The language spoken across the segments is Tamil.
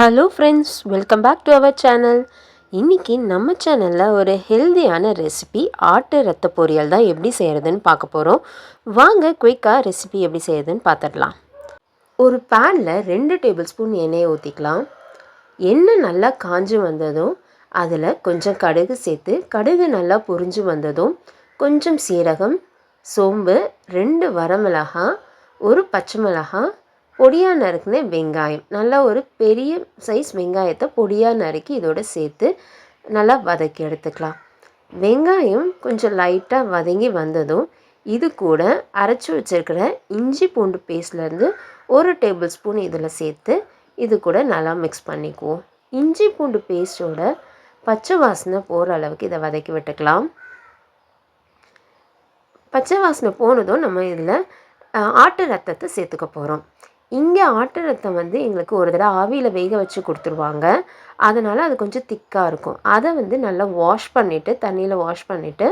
Hello friends welcome back to our channel இன்றைக்கி நம்ம சேனலில் ஒரு ஹெல்தியான ரெசிபி ஆட்டு ரத்த பொரியல் தான் எப்படி செய்கிறதுன்னு பார்க்க போகிறோம் வாங்க குயிக்காக ரெசிபி எப்படி செய்கிறதுன்னு பார்த்துடலாம். ஒரு பேனில் ரெண்டு டேபிள் ஸ்பூன் எண்ணெயை ஊற்றிக்கலாம் எண்ணெய் நல்லா காஞ்சு வந்ததும் அதில் கொஞ்சம் கடுகு சேர்த்து கடுகு நல்லா பொரிஞ்சு வந்ததும் கொஞ்சம் சீரகம் சோம்பு ரெண்டு வரமிளகாய் ஒரு பச்சை மிளகாய் பொடியாக நறுக்கின வெங்காயம். நல்லா ஒரு பெரிய சைஸ் வெங்காயத்தை பொடியாக நறுக்கி இதோட சேர்த்து நல்லா வதக்கி எடுத்துக்கலாம். வெங்காயம் கொஞ்சம் லைட்டாக வதங்கி வந்ததும் இது கூட அரைச்சி வச்சுருக்கிற இஞ்சி பூண்டு பேஸ்ட்லேருந்து ஒரு டேபிள் ஸ்பூன் இதில் சேர்த்து இது கூட நல்லா மிக்ஸ் பண்ணிக்குவோம். இஞ்சி பூண்டு பேஸ்ட்டோட பச்சை வாசனை போகிற அளவுக்கு இதை வதக்கி விட்டுக்கலாம். பச்சை வாசனை போனதும் நம்ம இதில் ஆட்டு ரத்தத்தை சேர்த்துக்க போகிறோம் இங்கே ஆட்டு ரத்தம் வந்து எங்களுக்கு ஒரு தடவை ஆவியில் வேக வச்சு கொடுத்துருவாங்க. அதனால் அது கொஞ்சம் திக்காக இருக்கும். அதை வந்து நல்லா வாஷ் பண்ணிவிட்டு தண்ணியில் வாஷ் பண்ணிவிட்டு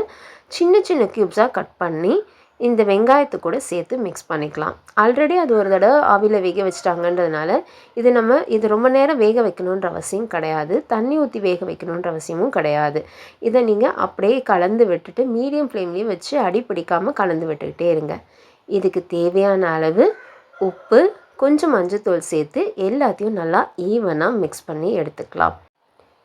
சின்ன சின்ன க்யூப்ஸாக கட் பண்ணி இந்த வெங்காயத்தை கூட சேர்த்து மிக்ஸ் பண்ணிக்கலாம். ஆல்ரெடி அது ஒரு தடவை ஆவியில் வேக வச்சிட்டாங்கன்றதுனால இது நம்ம இது ரொம்ப நேரம் வேக வைக்கணுன்ற அவசியம் கிடையாது. தண்ணி ஊற்றி வேக வைக்கணுன்ற அவசியமும் கிடையாது. இதை நீங்கள் அப்படியே கலந்து விட்டுட்டு மீடியம் ஃப்ளேம்லேயே வச்சு அடி பிடிக்காமல் கலந்து விட்டுக்கிட்டே இருங்க. இதுக்கு தேவையான அளவு உப்பு கொஞ்சம் மஞ்சத்தூள் சேர்த்து எல்லாத்தையும் நல்லா ஈவனாக மிக்ஸ் பண்ணி எடுத்துக்கலாம்.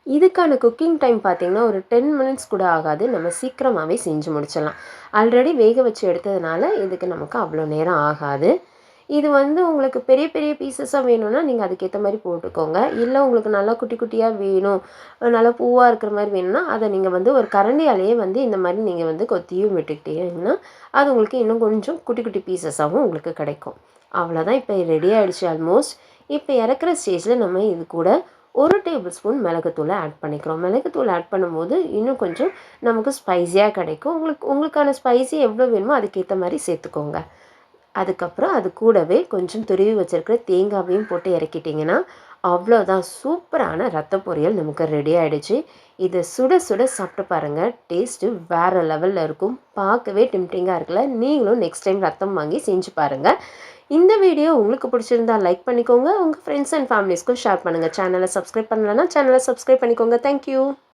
இதுக்கான குக்கிங் டைம் பார்த்திங்கன்னா ஒரு டென் மினிட்ஸ் கூட ஆகாது. நம்ம சீக்கிரமாகவே செஞ்சு முடிச்சிடலாம். ஆல்ரெடி வேக வச்சு எடுத்ததுனால இதுக்கு நமக்கு அவ்வளோ நேரம் ஆகாது. இது வந்து உங்களுக்கு பெரிய பெரிய பீசஸாக வேணும்னா நீங்கள் அதுக்கேற்ற மாதிரி போட்டுக்கோங்க. இல்லை உங்களுக்கு நல்லா குட்டி குட்டியாக வேணும் நல்லா பூவாக இருக்கிற மாதிரி வேணும்னா அதை நீங்கள் வந்து ஒரு கரண்டியாலேயே வந்து இந்த மாதிரி நீங்கள் வந்து கொத்தியும் விட்டுக்கிட்டீங்கன்னா அது உங்களுக்கு இன்னும் கொஞ்சம் குட்டி குட்டி பீசஸாகவும் உங்களுக்கு கிடைக்கும். அவ்வளோதான் இப்போ ரெடி ஆகிடுச்சு ஆல்மோஸ்ட் இப்போ இறக்குற ஸ்டேஜில் நம்ம இது கூட ஒரு டேபிள் ஸ்பூன் மிளகுத்தூளை ஆட் பண்ணிக்கிறோம். மிளகுத்தூள் ஆட் பண்ணும்போது இன்னும் கொஞ்சம் நமக்கு ஸ்பைஸியாக கிடைக்கும். உங்களுக்கு உங்களுக்கான ஸ்பைசி எவ்வளோ வேணுமோ அதுக்கேற்ற மாதிரி சேர்த்துக்கோங்க. அதுக்கப்புறம் அது கூடவே கொஞ்சம் துருவி வச்சுருக்கிற தேங்காவையும் போட்டு இறக்கிட்டிங்கன்னா அவ்வளோதான் சூப்பரான ரத்த பொரியல் நமக்கு ரெடி ஆகிடுச்சு இதை சுட சுட சாப்பிட்டு பாருங்கள் டேஸ்ட்டு வேறு லெவலில் இருக்கும். பார்க்கவே டிம்டிங்காக இருக்குல்ல. நீங்களும் நெக்ஸ்ட் டைம் ரத்தம் வாங்கி செஞ்சு பாருங்கள் இந்த வீடியோ உங்களுக்கு பிடிச்சிருந்தா லைக் பண்ணிக்கோங்க. உங்கள் ஃப்ரெண்ட்ஸ் அண்ட் ஃபேமிலிஸ்க்கும் ஷேர் பண்ணுங்கள் சேனலை சப்ஸ்கிரைப் பண்ணலன்னா சேனலை சப்ஸ்கிரைப் பண்ணிக்கோங்க. தேங்க்யூ